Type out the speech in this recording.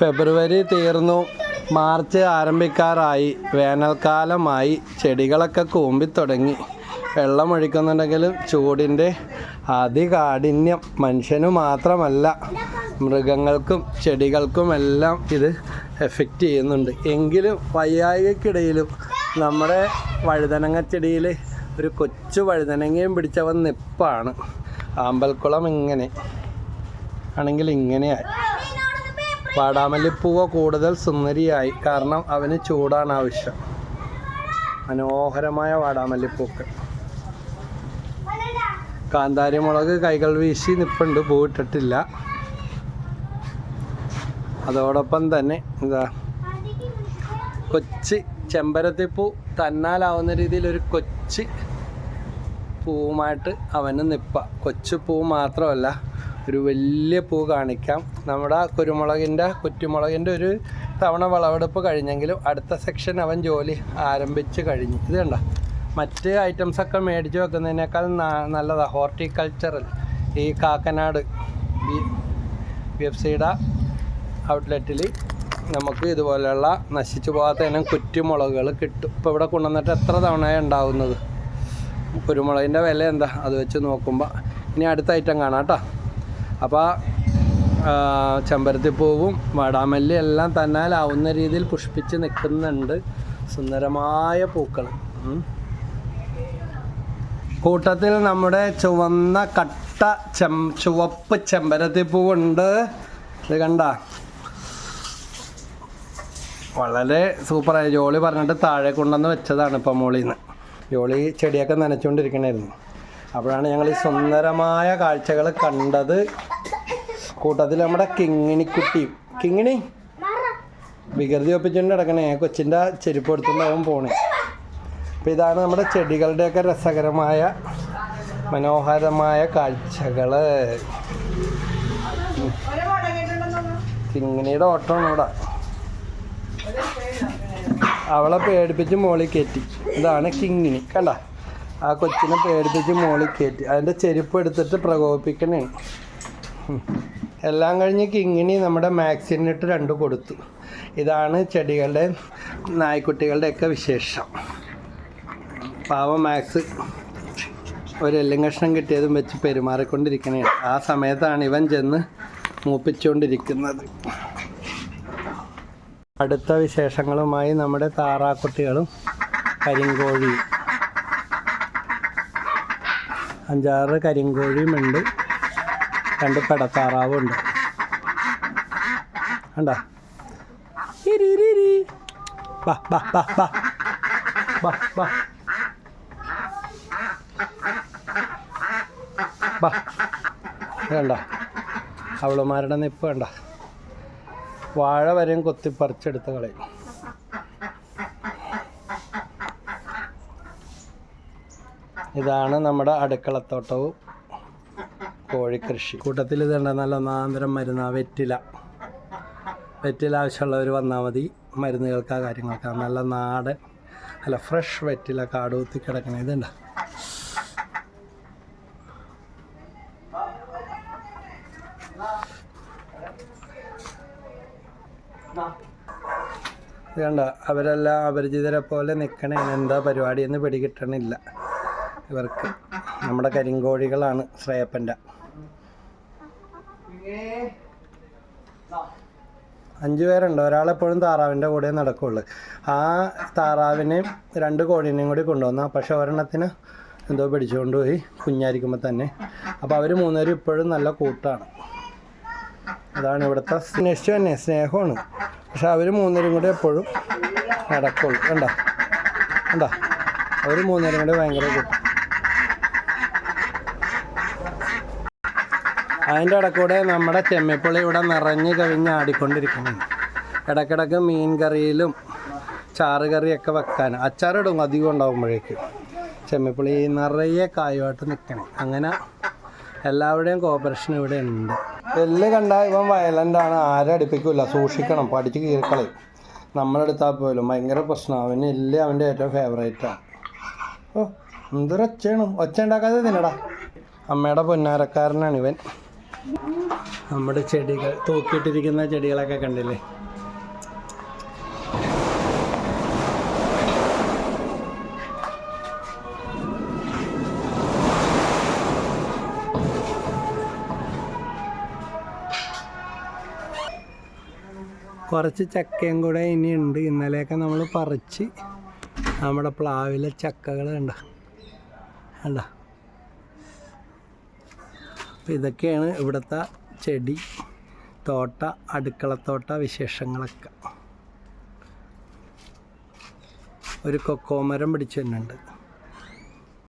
ഫെബ്രുവരി തീർന്നു. മാർച്ച് ആരംഭിക്കാറായി. വേനൽക്കാലമായി ചെടികളൊക്കെ കൂമ്പിത്തുടങ്ങി. വെള്ളമൊഴിക്കുന്നുണ്ടെങ്കിലും ചൂടിന്റെ അതികാഠിന്യം മനുഷ്യനു മാത്രമല്ല. മൃഗങ്ങൾക്കും ചെടികൾക്കുമെല്ലാം ഇത് എഫക്റ്റ് ചെയ്യുന്നുണ്ട്. എങ്കിലും വയ്യായികക്കിടയിലും നമ്മുടെ വഴുതനങ്ങ ചെടിയിൽ ഒരു കൊച്ചു വഴുതനങ്ങയും പിടിച്ചവൻ നിപ്പാണ്. ആമ്പൽക്കുളം ഇങ്ങനെ. ആണെങ്കിൽ ഇങ്ങനെയായി. വാടാമല്ലിപ്പൂവ് കൂടുതൽ സുന്ദരിയായി. കാരണം അവന് ചൂടാണ് ആവശ്യം. മനോഹരമായ വാടാമല്ലിപ്പൂക്കൾ. കാന്താരി മുളക് കൈകൾ വീശി നിപ്പുണ്ട്. പൂവിട്ടിട്ടില്ല അതോടൊപ്പം തന്നെ എന്താ കൊച്ചി ചെമ്പരത്തിപ്പൂ തന്നാലാവുന്ന രീതിയിൽ ഒരു കൊച്ചി പൂവുമായിട്ട് അവന് നിപ്പ. കൊച്ചു പൂ മാത്രമല്ല ഒരു വലിയ പൂ കാണിക്കാം. നമ്മുടെ കുരുമുളകിന്റെ കുറ്റിമുളകിന്റെ ഒരു തവണ വിളവെടുപ്പ് കഴിഞ്ഞെങ്കിലും അടുത്ത സെക്ഷൻ അവൻ ജോലി ആരംഭിച്ച് കഴിഞ്ഞു. ഇത് കണ്ട? മറ്റ് ഐറ്റംസൊക്കെ മേടിച്ച് വെക്കുന്നതിനേക്കാൾ നല്ലതാണ് ഹോർട്ടിക്കൾച്ചറൽ ഈ കാക്കനാട് ബി ബി എഫ് സിയുടെ ഔട്ട്ലെറ്റിൽ നമുക്ക് ഇതുപോലെയുള്ള നശിച്ചു പോകാത്ത ഇനം കുറ്റിമുളകുകൾ കിട്ടും. ഇപ്പോൾ ഇവിടെ കൊണ്ടുവന്നിട്ട് എത്ര തവണയാണ് ഉണ്ടാവുന്നത്? കുരുമുളകിന്റെ വില എന്താ? അത് വെച്ച് നോക്കുമ്പോൾ ഇനി അടുത്ത ഐറ്റം കാണാം കേട്ടോ. അപ്പോൾ ചെമ്പരത്തിപ്പൂവും വാടാമല്ലി എല്ലാം തന്നാലാവുന്ന രീതിയിൽ പുഷ്പിച്ച് നിൽക്കുന്നുണ്ട് സുന്ദരമായ പൂക്കൾ. കൂട്ടത്തിൽ നമ്മുടെ ചുവന്ന കട്ട ചെം ചുവപ്പ് ചെമ്പരത്തിപ്പൂവുണ്ട് ഇത് കണ്ട? വളരെ സൂപ്പറായി. ജോളി പറഞ്ഞിട്ട് താഴെ കൊണ്ടുവന്ന് വെച്ചതാണ് ഇപ്പം മോളിൽ നിന്ന് ജോളി ചെടിയൊക്കെ നനച്ചുകൊണ്ടിരിക്കണായിരുന്നു അപ്പോഴാണ് ഞങ്ങൾ ഈ സുന്ദരമായ കാഴ്ചകൾ കണ്ടത്. കൂട്ടത്തിൽ നമ്മുടെ കിങ്ങിണിക്കുട്ടി. കിങ്ങിണി വികൃതി ഒപ്പിച്ചുകൊണ്ട് കിടക്കണേ കൊച്ചിന്റെ ചെരുപ്പ് എടുത്തുണ്ടാവും പോണേ. അപ്പോൾ ഇതാണ് നമ്മുടെ ചെടികളുടെയൊക്കെ രസകരമായ മനോഹരമായ കാഴ്ചകൾ. കിങ്ങിണിയുടെ ഓട്ടമാണ് ഇവിടെ. അവളെ പേടിപ്പിച്ച് മോളിൽ കയറ്റി. ഇതാണ് കിങ്ങിണി. കണ്ട? ആ കൊച്ചിനെ പേടിപ്പിച്ച് മോളിൽ കയറ്റി. അതിന്റെ ചെരുപ്പ് എടുത്തിട്ട് പ്രകോപിപ്പിക്കണേ. എല്ലാം കഴിഞ്ഞ് കിങ്ങിണി നമ്മുടെ മാക്സിനിട്ട് രണ്ട് കൊടുത്തു. ഇതാണ് ചെടികളുടെ നായ്ക്കുട്ടികളുടെയൊക്കെ വിശേഷം. പാവം മാക്സ് ഒരു എല്ലും കഷ്ണം കിട്ടിയതും വെച്ച് പെരുമാറിക്കൊണ്ടിരിക്കണേ ആ സമയത്താണ് ഇവൻ ചെന്ന് മൂപ്പിച്ചുകൊണ്ടിരിക്കുന്നത് അടുത്ത വിശേഷങ്ങളുമായി നമ്മുടെ താറാക്കുട്ടികളും കരിങ്കോഴിയും അഞ്ചാറ് കരിങ്കോഴിയും ഉണ്ട്. രണ്ട് പെടത്താറാവും ഉണ്ട്. ബാ ബാ ബാ ബാ. ബാ ബാ. ബാ. കണ്ടോ? അവളുമാരുടെ നിപ്പ് വേണ്ട വാഴ വരെയും കൊത്തിപ്പറിച്ചെടുത്ത് കളയും ഇതാണ് നമ്മുടെ അടുക്കളത്തോട്ടവും കോഴിക്കൃഷി. കൂട്ടത്തിൽ ഇതുണ്ട് നല്ല ഒന്നാന്തരം മരുന്ന് വെറ്റില. വെറ്റില ആവശ്യമുള്ളവർ വന്നാൽ മതി. മരുന്നുകൾക്ക് ആ കാര്യങ്ങൾക്ക്. നല്ല നാടൻ നല്ല ഫ്രഷ് വെറ്റില കാടൂത്തി കിടക്കണ. ഇതുണ്ട്? വേണ്ട അവരെല്ലാം അപരിചിതരെ പോലെ നിൽക്കണേ എന്താ പരിപാടി എന്ന് പിടികിട്ടണില്ല. ഇവർക്ക് നമ്മുടെ കരിങ്കോഴികളാണ് ശ്രേയപ്പന്റെ. അഞ്ച് പേരുണ്ട്. ഒരാളെപ്പോഴും താറാവിന്റെ കൂടെ നടക്കുള്ളൂ. ആ താറാവിനെയും രണ്ട് കോഴീനെയും കൂടി കൊണ്ടുവന്ന പക്ഷെ ഒരെണ്ണത്തിന് എന്തോ പിടിച്ചുകൊണ്ട് പോയി കുഞ്ഞായിരിക്കുമ്പോൾ തന്നെ. അപ്പോൾ അവർ മൂന്നുപേരും ഇപ്പോഴും നല്ല കൂട്ടാണ്. അതാണ് ഇവിടുത്തെ സ്നേഷം തന്നെ സ്നേഹമാണ്. പക്ഷെ അവർ മൂന്നുപേരും കൂടി എപ്പോഴും നടക്കുള്ളൂ. കണ്ടോ? കണ്ടോ? അവർ മൂന്നുപേരും കൂടി ഭയങ്കര കൂട്ടം. അതിന്റെ ഇടക്കൂടെ നമ്മുടെ ചെമ്മിപ്പുളി ഇവിടെ നിറഞ്ഞു കവിഞ്ഞ് ആടിക്കൊണ്ടിരിക്കുന്നുണ്ട്. ഇടക്കിടക്ക് മീൻ കറിയിലും ചാറ് കറിയൊക്കെ വെക്കാൻ അച്ചാറിടും അധികം ഉണ്ടാകുമ്പോഴേക്ക് ചെമ്മിപ്പുളി നിറയെ കായുമായിട്ട് നിൽക്കണം. അങ്ങനെ എല്ലാവരുടെയും കോപ്പറേഷൻ ഇവിടെ ഉണ്ട്. എല്ല് കണ്ടാൽ ഇവൻ വയലന്റ് ആണ്. ആരും അടുപ്പിക്കില്ല സൂക്ഷിക്കണം. പഠിച്ച് കീറിക്കളയും. നമ്മളെടുത്താൽ പോലും ഭയങ്കര പ്രശ്നമാണ് അവന് എല്ല് അവന്റെ ഏറ്റവും ഫേവറേറ്റാണ് ഓ എന്തൊരു ഒച്ചയാണ്. ഒച്ച ഉണ്ടാക്കാതെ തിന്നടാ. അമ്മയുടെ പൊന്നാരക്കാരനാണ് ഇവൻ. നമ്മുടെ ചെടികൾ തൂക്കിയിട്ടിരിക്കുന്ന ചെടികളൊക്കെ കണ്ടില്ലേ? കുറച്ച് ചക്കയും കൂടെ ഇനിയുണ്ട്. ഇന്നലെയൊക്കെ നമ്മൾ പറിച്ച് നമ്മുടെ പ്ലാവിലെ ചക്കകൾ കണ്ട? കണ്ട? അപ്പം ഇതൊക്കെയാണ് ഇവിടുത്തെ ചെടി തോട്ട അടുക്കളത്തോട്ട വിശേഷങ്ങളൊക്കെ. ഒരു കൊക്കോമരം പിടിച്ചു തന്നെയുണ്ട്